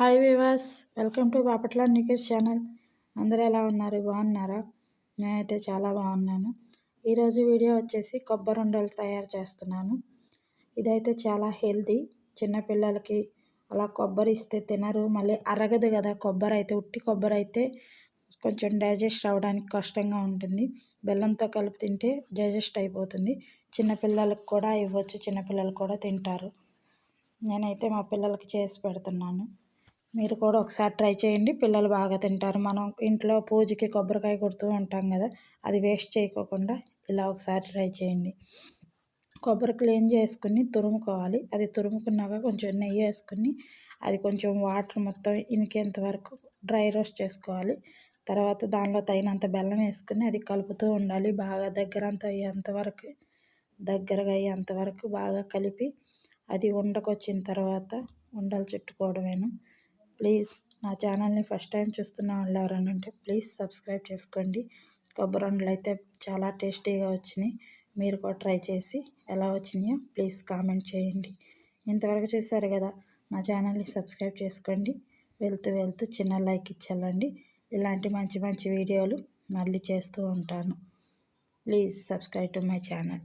Hi viewers welcome to Bapatla Nikesh channel. అందరూ ఎలా ఉన్నారు? బాగున్నారా? నేనైతే చాలా బాగున్నాను. ఈరోజు వీడియో వచ్చేసి కొబ్బరి ఉండలు తయారు చేస్తున్నాను. ఇదైతే చాలా హెల్తీ. చిన్నపిల్లలకి అలా కొబ్బరి ఇస్తే తినరు. మళ్ళీ అరగదు కదా కొబ్బరి అయితే. ఉట్టి కొబ్బరి అయితే కొంచెం డైజెస్ట్ అవ్వడానికి కష్టంగా ఉంటుంది. బెల్లంతో కలిపి తింటే డైజెస్ట్ అయిపోతుంది. చిన్నపిల్లలకు కూడా ఇవ్వచ్చు. చిన్నపిల్లలు కూడా తింటారు. నేనైతే మా పిల్లలకి చేసి పెడుతున్నాను. మీరు కూడా ఒకసారి ట్రై చేయండి. పిల్లలు బాగా తింటారు. మనం ఇంట్లో పూజకి కొబ్బరికాయ కొడుతూ ఉంటాం కదా అది వేస్ట్ చేయకోకుండా ఇలా ఒకసారి ట్రై చేయండి. కొబ్బరి క్లీన్ చేసుకుని తురుముకోవాలి. అది తురుముకున్నాక కొంచెం నెయ్యి వేసుకుని అది కొంచెం వాటర్ మొత్తం ఇనికేంత వరకు డ్రై రోస్ట్ చేసుకోవాలి. తర్వాత దానిలో తగినంత బెల్లం వేసుకుని అది కలుపుతూ ఉండాలి. బాగా దగ్గర అంత అయ్యేంత వరకు దగ్గరగా అయ్యేంత వరకు బాగా కలిపి అది ఉండకొచ్చిన తర్వాత ఉండలు చుట్టుకోవడమేను. ప్లీజ్ నా ఛానల్ని ఫస్ట్ టైం చూస్తున్న వాళ్ళు అంటే ఉంటే ప్లీజ్ సబ్స్క్రైబ్ చేసుకోండి. కొబ్బరిండలు అయితే చాలా టేస్టీగా వచ్చినాయి. మీరు కూడా ట్రై చేసి ఎలా వచ్చినాయో ప్లీజ్ కామెంట్ చేయండి. ఇంతవరకు చేశారు కదా నా ఛానల్ని సబ్స్క్రైబ్ చేసుకోండి. వెళ్తూ వెళ్తూ చిన్న లైక్ ఇచ్చేళ్ళండి. ఇలాంటి మంచి మంచి వీడియోలు మళ్ళీ చేస్తూ ఉంటాను. Please subscribe to my channel.